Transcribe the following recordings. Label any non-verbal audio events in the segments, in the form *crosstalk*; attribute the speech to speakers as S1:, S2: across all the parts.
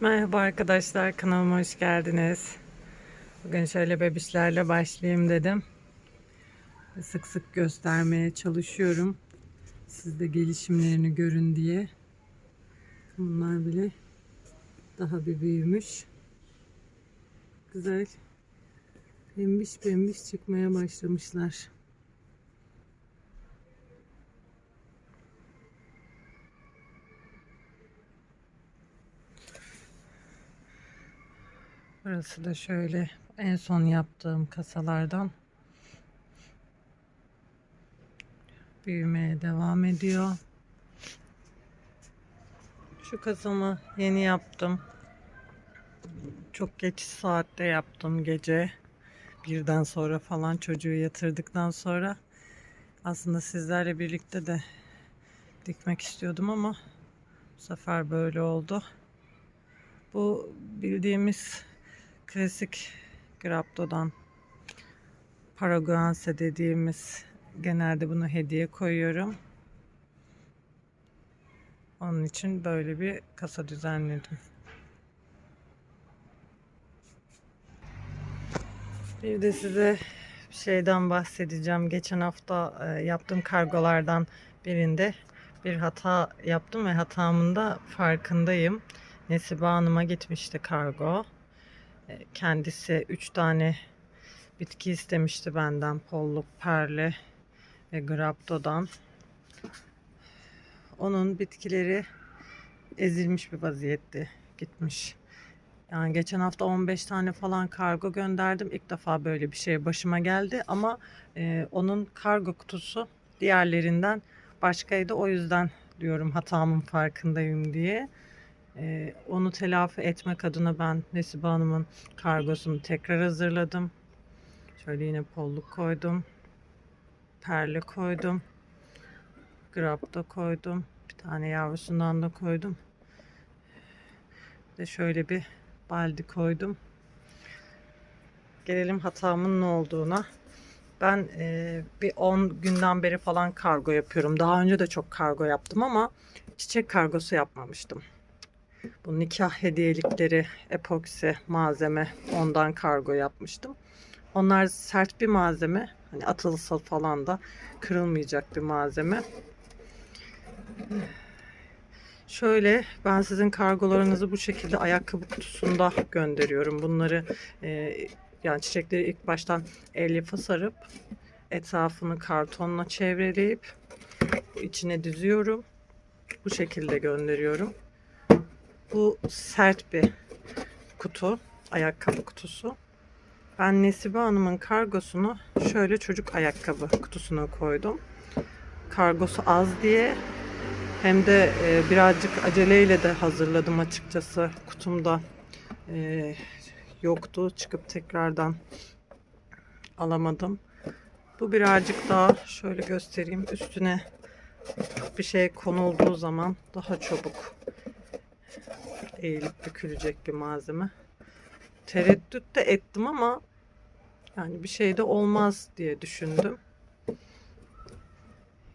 S1: Merhaba arkadaşlar kanalıma hoş geldiniz. Bugün şöyle bebişlerle başlayayım dedim. Sık sık göstermeye çalışıyorum. Siz de gelişimlerini görün diye. Bunlar bile daha bir büyümüş. Güzel. Pembiş pembiş çıkmaya başlamışlar. Burası da şöyle en son yaptığım kasalardan büyümeye devam ediyor. Şu kasamı yeni yaptım. Çok geç saatte yaptım gece. Birden sonra falan çocuğu yatırdıktan sonra aslında sizlerle birlikte de dikmek istiyordum ama bu sefer böyle oldu. Bu bildiğimiz klasik Grapto'dan Paraguanse dediğimiz genelde bunu hediye koyuyorum. Onun için böyle bir kasa düzenledim. Bir de size bir şeyden bahsedeceğim. Geçen hafta e, yaptığım kargolardan birinde bir hata yaptım ve hatamın da farkındayım. Nesibe Hanım'a gitmişti kargo. E, Kendisi 3 tane bitki istemişti benden. Polluk, perle ve graptodan. Onun bitkileri ezilmiş bir vaziyette gitmiş. Yani geçen hafta 15 tane falan kargo gönderdim. İlk defa böyle bir şey başıma geldi ama e, onun kargo kutusu diğerlerinden başkaydı. O yüzden diyorum hatamın farkındayım diye. Ee, onu telafi etmek adına ben Nesibe Hanım'ın kargosunu tekrar hazırladım. Şöyle yine polluk koydum. Perle koydum. Grab da koydum. Bir tane yavrusundan da koydum. De şöyle bir baldi koydum. Gelelim hatamın ne olduğuna. Ben e, bir 10 günden beri falan kargo yapıyorum. Daha önce de çok kargo yaptım ama çiçek kargosu yapmamıştım. Bu nikah hediyelikleri epoksi malzeme ondan kargo yapmıştım. Onlar sert bir malzeme. Hani atılsa falan da kırılmayacak bir malzeme. Şöyle ben sizin kargolarınızı bu şekilde ayakkabı kutusunda gönderiyorum. Bunları e, yani çiçekleri ilk baştan elyafı sarıp etrafını kartonla çevreleyip içine diziyorum. Bu şekilde gönderiyorum. Bu sert bir kutu, ayakkabı kutusu. Ben Nesibe Hanım'ın kargosunu şöyle çocuk ayakkabı kutusuna koydum. Kargosu az diye hem de e, birazcık aceleyle de hazırladım açıkçası. Kutumda e, yoktu. Çıkıp tekrardan alamadım. Bu birazcık daha şöyle göstereyim. Üstüne bir şey konulduğu zaman daha çabuk eğilip bükülecek bir malzeme. Tereddüt de ettim ama yani bir şey de olmaz diye düşündüm.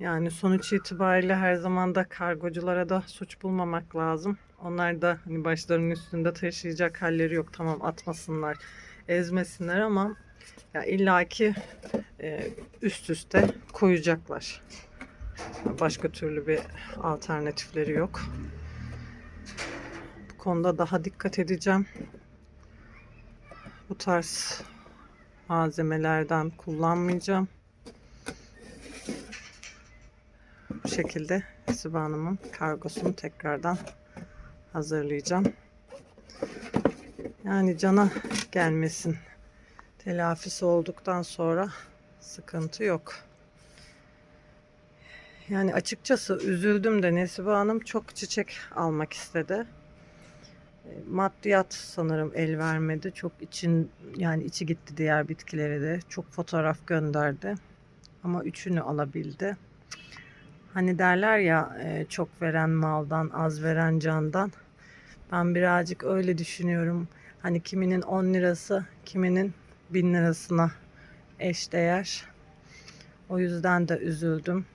S1: Yani sonuç itibariyle her zaman da kargoculara da suç bulmamak lazım. Onlar da hani başlarının üstünde taşıyacak halleri yok. Tamam atmasınlar, ezmesinler ama ya illaki e, üst üste koyacaklar. Başka türlü bir alternatifleri yok konuda daha dikkat edeceğim. Bu tarz malzemelerden kullanmayacağım. Bu şekilde Sıba Hanım'ın kargosunu tekrardan hazırlayacağım. Yani cana gelmesin. Telafisi olduktan sonra sıkıntı yok. Yani açıkçası üzüldüm de Nesibe Hanım çok çiçek almak istedi maddiyat sanırım el vermedi. Çok için yani içi gitti diğer bitkilere de. Çok fotoğraf gönderdi. Ama üçünü alabildi. Hani derler ya çok veren maldan, az veren candan. Ben birazcık öyle düşünüyorum. Hani kiminin 10 lirası, kiminin 1000 lirasına eşdeğer. O yüzden de üzüldüm.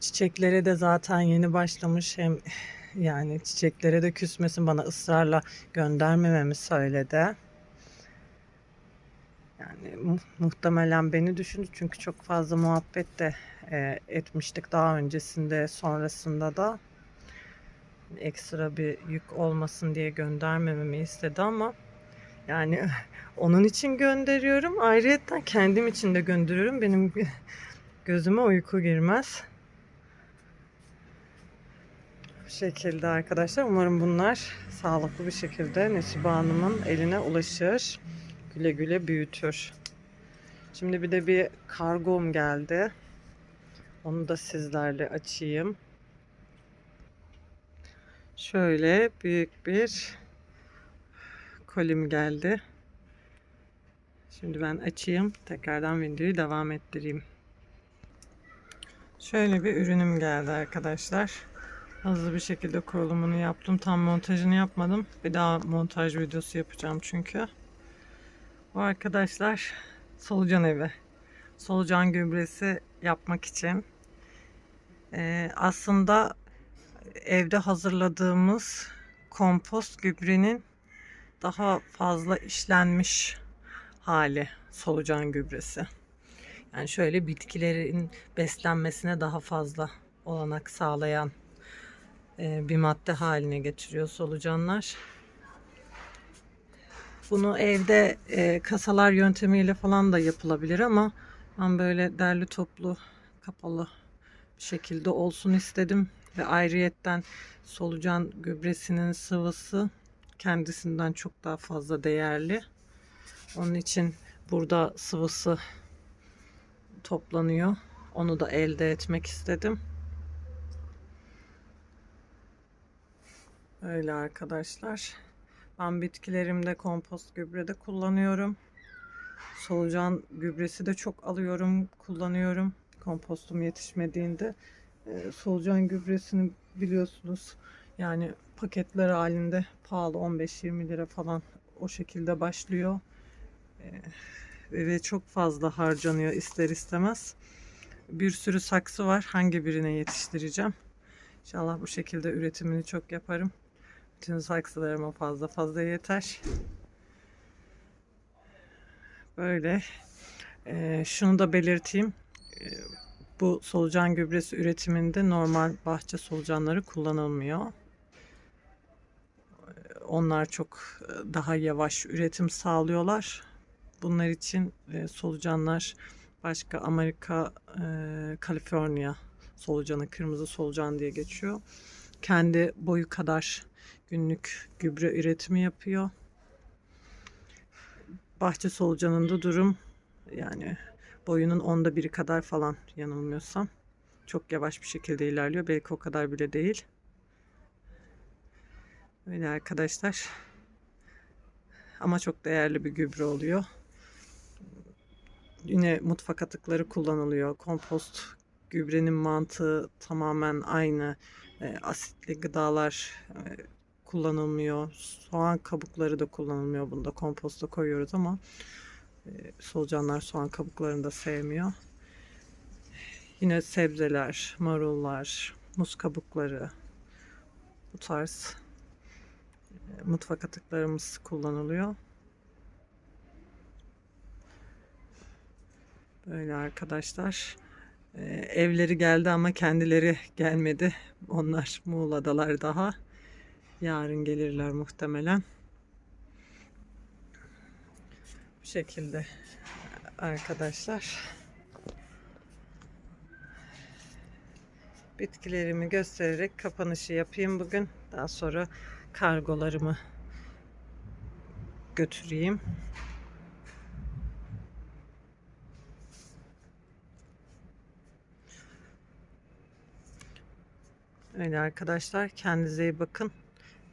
S1: Çiçeklere de zaten yeni başlamış hem Yani çiçeklere de küsmesin bana ısrarla göndermememi söyledi. Yani mu- muhtemelen beni düşündü çünkü çok fazla muhabbet de e, etmiştik daha öncesinde sonrasında da ekstra bir yük olmasın diye göndermememi istedi ama yani *laughs* onun için gönderiyorum. Ayrıca kendim için de gönderiyorum. Benim gözüme uyku girmez. Şekilde arkadaşlar. Umarım bunlar sağlıklı bir şekilde Nesibe Hanım'ın eline ulaşır. Güle güle büyütür. Şimdi bir de bir kargom geldi. Onu da sizlerle açayım. Şöyle büyük bir kolim geldi. Şimdi ben açayım. Tekrardan videoyu devam ettireyim. Şöyle bir ürünüm geldi arkadaşlar. Hızlı bir şekilde kurulumunu yaptım. Tam montajını yapmadım. Bir daha montaj videosu yapacağım çünkü. Bu arkadaşlar solucan evi. Solucan gübresi yapmak için. Ee, aslında evde hazırladığımız kompost gübrenin daha fazla işlenmiş hali solucan gübresi. Yani şöyle bitkilerin beslenmesine daha fazla olanak sağlayan bir madde haline getiriyor solucanlar. Bunu evde e, kasalar yöntemiyle falan da yapılabilir ama ben böyle derli toplu kapalı bir şekilde olsun istedim ve ayrıyetten solucan gübresinin sıvısı kendisinden çok daha fazla değerli. Onun için burada sıvısı toplanıyor. Onu da elde etmek istedim. Öyle arkadaşlar. Ben bitkilerimde kompost gübre de kullanıyorum. Solucan gübresi de çok alıyorum, kullanıyorum. Kompostum yetişmediğinde. Ee, solucan gübresini biliyorsunuz yani paketler halinde pahalı 15-20 lira falan o şekilde başlıyor. Ee, ve çok fazla harcanıyor ister istemez. Bir sürü saksı var. Hangi birine yetiştireceğim? İnşallah bu şekilde üretimini çok yaparım. Bütün saksılarıma fazla fazla yeter. Böyle. Ee, şunu da belirteyim. Ee, bu solucan gübresi üretiminde normal bahçe solucanları kullanılmıyor. Onlar çok e, daha yavaş üretim sağlıyorlar. Bunlar için e, solucanlar başka Amerika, e, Kaliforniya solucanı, kırmızı solucan diye geçiyor. Kendi boyu kadar günlük gübre üretimi yapıyor. Bahçe solucanında durum yani boyunun onda biri kadar falan yanılmıyorsam. Çok yavaş bir şekilde ilerliyor. Belki o kadar bile değil. Öyle arkadaşlar. Ama çok değerli bir gübre oluyor. Yine mutfak atıkları kullanılıyor. Kompost gübrenin mantığı tamamen aynı. E, asitli gıdalar e, kullanılmıyor. Soğan kabukları da kullanılmıyor. Bunda komposta koyuyoruz ama e, solucanlar soğan kabuklarını da sevmiyor. Yine sebzeler, marullar, muz kabukları bu tarz e, mutfak atıklarımız kullanılıyor. Böyle arkadaşlar. Ee, evleri geldi ama kendileri gelmedi. Onlar Muğla'dalar daha. Yarın gelirler muhtemelen. Bu şekilde arkadaşlar. Bitkilerimi göstererek kapanışı yapayım bugün. Daha sonra kargolarımı götüreyim. Öyle arkadaşlar kendinize iyi bakın.